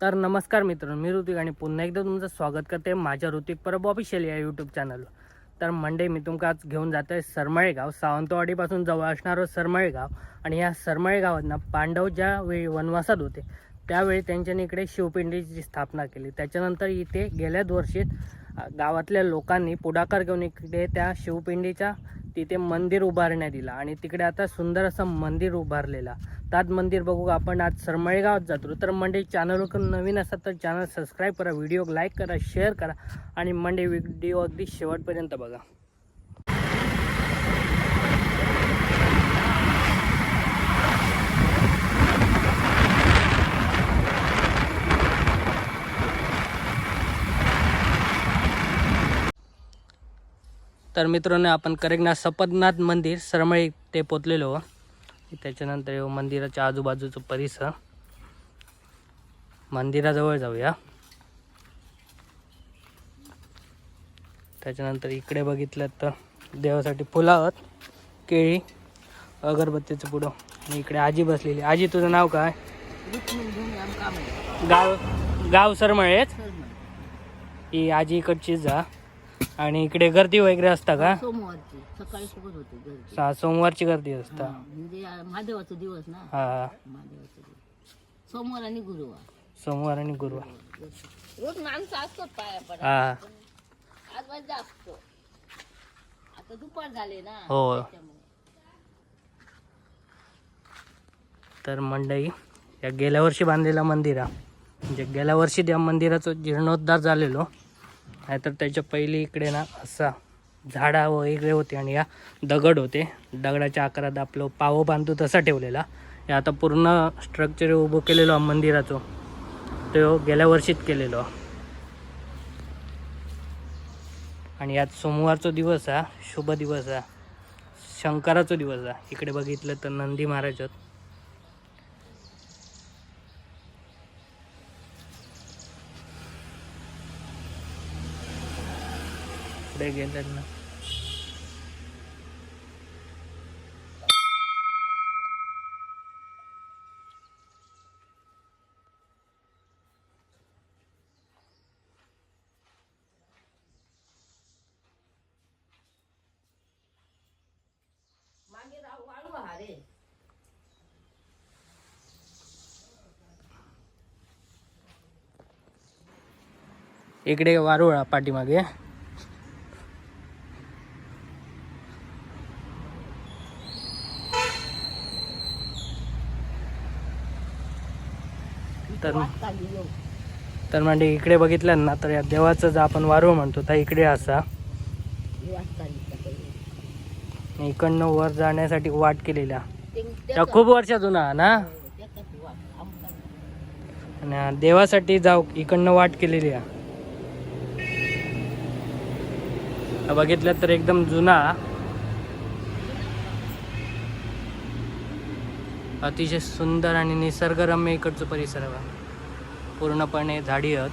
तर नमस्कार मित्रांनो मी ऋतिक आणि पुन्हा एकदा तुमचं स्वागत करते माझ्या ऋतिक परब ऑफिशियल या यूट्यूब चॅनलवर तर मंडे मी तुमका आज घेऊन जातो आहे सरमळेगाव सावंतवाडीपासून जवळ असणारं सरमळेगाव. आणि या सरमळेगावांना पांडव ज्या वेळी वनवासात होते त्यावेळी त्यांच्यानी इकडे शिवपिंडीची स्थापना केली. त्याच्यानंतर इथे गेल्याच वर्षीत गावातल्या लोकांनी पुढाकार घेऊन इकडे त्या शिवपिंडीच्या तिथे मंदिर उभारण्यात दिला आणि तिकडे आता सुंदर असं मंदिर उभारलेलं. दात मंदिर बघू. आपण आज सरमळे गावात जातो. तर मंडे चॅनलवर नवीन असतात तर चॅनल सबस्क्राईब करा व्हिडिओ लाईक करा शेअर करा आणि मंडे व्हिडिओ अगदी शेवटपर्यंत बघा. तर मित्रांनो आपण करेक्ट सपदनाथ मंदिर सरमळी ते पोचलेलो त्याच्यानंतर येऊ मंदिराच्या आजूबाजूचा परिसर. मंदिराजवळ जाऊया. त्याच्यानंतर इकडे बघितलं तर देवासाठी फुलावत केळी अगरबत्तीचं पुढं आणि इकडे आजी बसलेली. आजी तुझं नाव काय? गाव गाव सरमळेच ही आजी इकडचीच जा. आणि इकडे गर्दी वगैरे असता का? सोमवारची. सकाळी सोबत होते सोमवारची गर्दी असता. हा, म्हणजे आ- महादेवाचा दिवस ना? हा. महादेवाचा दिवस. सोमवार आणि गुरुवार. सोमवार आणि गुरुवार. रोज माणसं असतात पाया पडा हा. आज वाजता असतो आता दुपार झाले ना हो. तर मंडई या गेल्या वर्षी बांधलेला मंदिर हा. म्हणजे गेल्या वर्षी त्या मंदिराचं जीर्णोद्धार झालेलो. नाहीतर त्याच्या पहिले इकडे ना असा झाडा वगैरे होते आणि या दगड होते. दगडाच्या आकारात आपलं पावं बांधतो तसा ठेवलेला. हे आता पूर्ण स्ट्रक्चर उभं केलेलो आहे मंदिराचं. तो गेल्या वर्षीच केलेलो. आणि यात सोमवारचा दिवस हा शुभ दिवस हा शंकराचा दिवस हा इकडे बघितलं तर नंदी महाराज आहेत. पुढे गेले ना मागे राव- वाळू हा रे. इकडे वारुळा पाठीमागे तर तर म्हणजे इकडे बघितलं ना तर या देवाचं जर आपण वारू म्हणतो तर इकडे असा. इकडनं वर जाण्यासाठी वाट केलेल्या. त्या खूप वर्षा जुना ना? आणि देवासाठी जाऊ इकडनं वाट केलेली आहे बघितलं तर एकदम जुना अतिशय सुंदर आणि निसर्गरम्य इकडचं परिसर आहे पूर्णपणे झाडी आहेत.